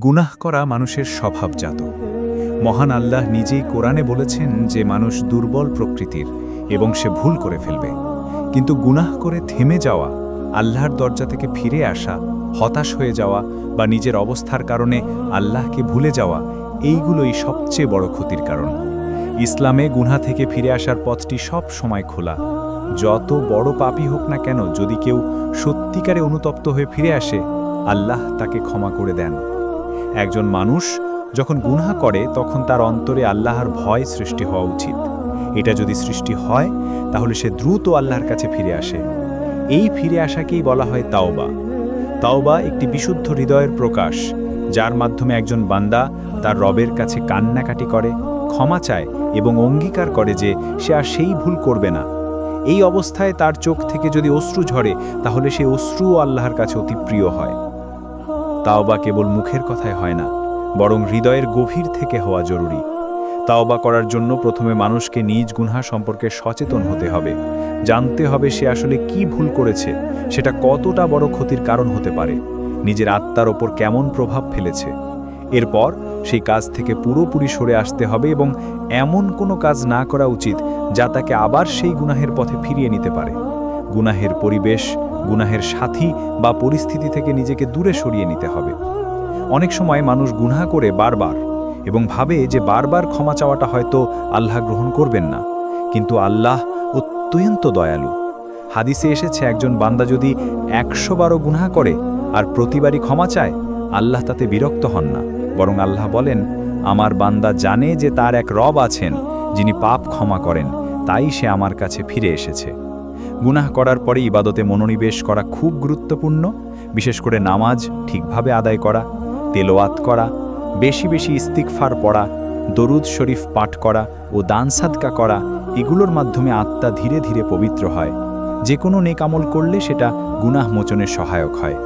গুনাহ করা মানুষের স্বভাবজাত। মহান আল্লাহ নিজেই কোরআনে বলেছেন যে মানুষ দুর্বল প্রকৃতির এবং সে ভুল করে ফেলবে। কিন্তু গুনাহ করে থেমে যাওয়া, আল্লাহর দরজা থেকে ফিরে আসা, হতাশ হয়ে যাওয়া বা নিজের অবস্থার কারণে আল্লাহকে ভুলে যাওয়া, এইগুলোই সবচেয়ে বড় ক্ষতির কারণ। ইসলামে গুনহা থেকে ফিরে আসার পথটি সব সময় খোলা। যত বড় পাপই হোক না কেন, যদি কেউ সত্যিকারে অনুতপ্ত হয়ে ফিরে আসে, আল্লাহ তাকে ক্ষমা করে দেন। একজন মানুষ যখন গুনহা করে, তখন তার অন্তরে আল্লাহর ভয় সৃষ্টি হওয়া উচিত। এটা যদি সৃষ্টি হয়, তাহলে সে দ্রুত আল্লাহর কাছে ফিরে আসে। এই ফিরে আসাকেই বলা হয় তাওবা। তাওবা একটি বিশুদ্ধ হৃদয়ের প্রকাশ, যার মাধ্যমে একজন বান্দা তার রবের কাছে কান্নাকাটি করে, ক্ষমা চায় এবং অঙ্গীকার করে যে সে আর সেই ভুল করবে না। এই অবস্থায় তার চোখ থেকে যদি অশ্রু ঝরে, তাহলে সে অশ্রুও আল্লাহর কাছে অতি প্রিয় হয়। তাওবা কেবল মুখের কথায় হয় না, বরং হৃদয়ের গভীর থেকে হওয়া জরুরি। তাওবা করার জন্য প্রথমে মানুষকে নিজ গুনহা সম্পর্কে সচেতন হতে হবে, জানতে হবে সে আসলে কি ভুল করেছে, সেটা কতটা বড় ক্ষতির কারণ হতে পারে, নিজের আত্মার ওপর কেমন প্রভাব ফেলেছে। এরপর সেই কাজ থেকে পুরোপুরি সরে আসতে হবে এবং এমন কোনো কাজ না করা উচিত যা তাকে আবার সেই গুনাহের পথে ফিরিয়ে নিতে পারে। গুনাহের পরিবেশ গুনাহের সাথী বা পরিস্থিতি থেকে নিজেকে দূরে সরিয়ে নিতে হবে। অনেক সময় মানুষ গুনাহ করে বারবার এবং ভাবে যে বারবার ক্ষমা চাওয়াটা হয়তো আল্লাহ গ্রহণ করবেন না। কিন্তু আল্লাহ অত্যন্ত দয়ালু। হাদিসে এসেছে, একজন বান্দা যদি একশো বারো গুনাহ করে আর প্রতিবারই ক্ষমা চায়, আল্লাহ তাতে বিরক্ত হন না। বরং আল্লাহ বলেন, আমার বান্দা জানে যে তার এক রব আছেন, যিনি পাপ ক্ষমা করেন, তাই সে আমার কাছে ফিরে এসেছে। গুনাহ করার পরে ইবাদতে মনোনিবেশ করা খুব গুরুত্বপূর্ণ, বিশেষ করে নামাজ ঠিকভাবে আদায় করা, তেলোয়াত করা, বেশি বেশি ইস্তিকফার পড়া, দরুদ শরীফ পাঠ করা ও দান সাদকা করা, এগুলোর মাধ্যমে আত্মা ধীরে ধীরে পবিত্র হয়। যে কোনো নেকামল করলে সেটা গুনাহ মোচনের সহায়ক হয়।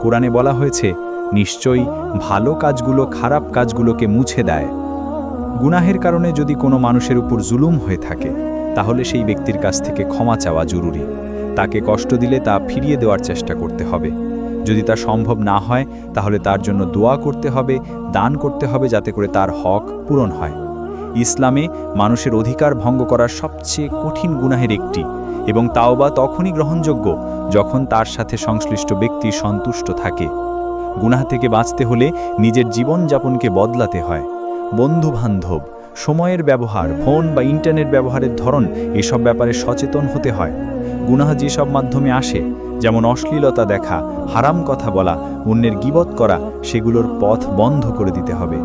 কোরআনে বলা হয়েছে, নিশ্চয়ই ভালো কাজগুলো খারাপ কাজগুলোকে মুছে দেয়। গুনাহের কারণে যদি কোনো মানুষের উপর জুলুম হয়ে থাকে তাহলে সেই ব্যক্তির কাছ থেকে ক্ষমা চাওয়া জরুরি। তাকে কষ্ট দিলে তা ফিরিয়ে দেওয়ার চেষ্টা করতে হবে। যদি তা সম্ভব না হয়, তাহলে তার জন্য দোয়া করতে হবে, দান করতে হবে যাতে করে তার হক পূরণ হয়। ইসলামে মানুষের অধিকার ভঙ্গ করার সবচেয়ে কঠিন গুনাহের একটি এবং তাওবা তখনই গ্রহণযোগ্য যখন তার সাথে সংশ্লিষ্ট ব্যক্তি সন্তুষ্ট থাকে। গুনাহ থেকে বাঁচতে হলে নিজের জীবনযাপনকে বদলাতে হয়। বন্ধু বান্ধব সময়ের ব্যবহার, ফোন বা ইন্টারনেট ব্যবহারের ধরন এসব ব্যাপারে সচেতন হতে হয়। গুনাহ যেসব মাধ্যমে আসে, যেমন অশ্লীলতা দেখা, হারাম কথা বলা, অন্যের গিবত করা, সেগুলোর পথ বন্ধ করে দিতে হবে।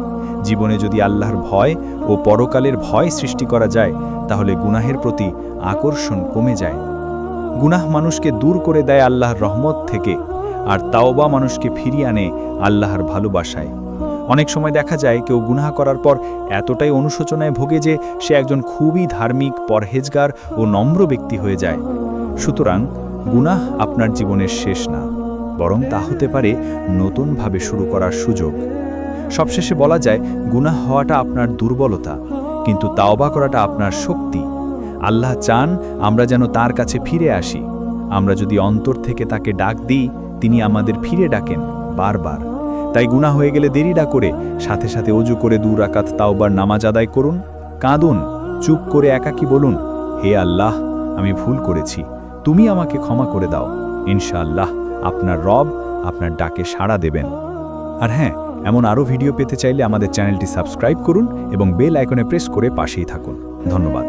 জীবনে যদি আল্লাহর ভয় ও পরকালের ভয় সৃষ্টি করা যায়, তাহলে গুনাহের প্রতি আকর্ষণ কমে যায়। গুনাহ মানুষকে দূর করে দেয় আল্লাহর রহমত থেকে, আর তাওবা মানুষকে ফিরিয়ে আনে আল্লাহর ভালোবাসায়। অনেক সময় দেখা যায় কেউ গুনাহ করার পর এতটাই অনুশোচনায় ভোগে যে সে একজন খুবই ধার্মিক, পরহেজগার ও নম্র ব্যক্তি হয়ে যায়। সুতরাং গুনাহ আপনার জীবনের শেষ না, বরং তা হতে পারে নতুনভাবে শুরু করার সুযোগ। সবশেষে বলা যায়, গুনাহ হওয়াটা আপনার দুর্বলতা, কিন্তু তাওবা করাটা আপনার শক্তি। আল্লাহ চান আমরা যেন তার কাছে ফিরে আসি। আমরা যদি অন্তর থেকে তাকে ডাক দিই, তিনি আমাদের ফিরে ডাকেন, বারবার। তাই গুণা হয়ে গেলে দেরি না করে সাথে সাথে অজু করে দু রাকাত তাওবার নামাজ আদায় করুন, কাঁদুন, চুপ করে একাকি বলুন, হে আল্লাহ, আমি ভুল করেছি, তুমি আমাকে ক্ষমা করে দাও, ইনশাআল্লাহ আপনার রব আপনার ডাকে সাড়া দেবেন। আর হ্যাঁ এমন আরও ভিডিও পেতে চাইলে আমাদের চ্যানেলটি সাবস্ক্রাইব করুন এবং বেল আইকনে প্রেস করে পাশেই থাকুন। ধন্যবাদ।